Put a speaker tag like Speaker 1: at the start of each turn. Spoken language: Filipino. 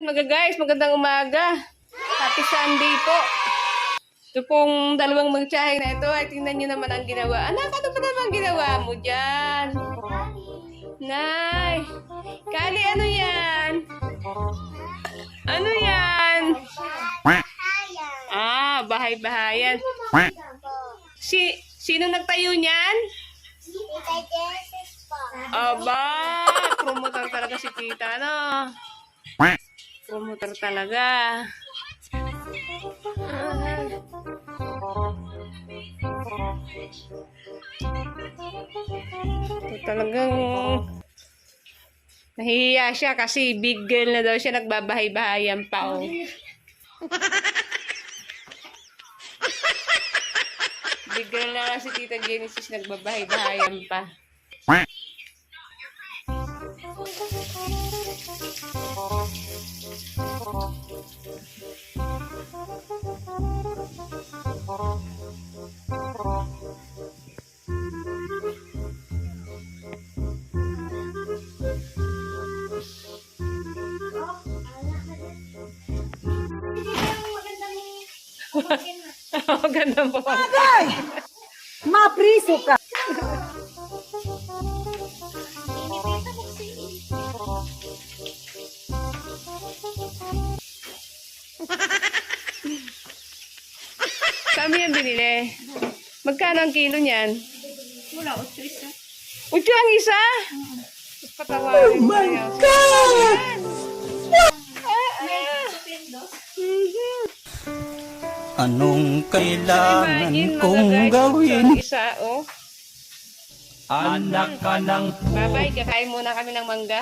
Speaker 1: Mga guys, magandang umaga. Happy Sunday po. Ito pong dalawang magtsahe na ito ay tingnan nyo naman ang ginawa. Anak, ano pa naman ginawa mo dyan? Nay, Kali, ano yan? Ano yan? Ah, bahay-bahayan. Si, sino nagtayo niyan? Aba, promoter talaga si tita, no? Promoter talaga. Ito talagang nahihiya siya kasi big girl na daw siya nagbabahay-bahayan pa oh. big girl na lang si Tita Genesis nagbabahay-bahayan pa. Ganda mo.
Speaker 2: Ay! Mapriso ka!
Speaker 1: Kami yung binili. Magkano ang kilo niyan?
Speaker 2: Wala, ocho isa.
Speaker 1: Ucho ang isa? Patawarin oh my God!
Speaker 3: Anong kailangan kong gawin?
Speaker 1: isa, oh.
Speaker 3: Anak ka ng
Speaker 1: Bye-bye, kakain muna kami ng mangga.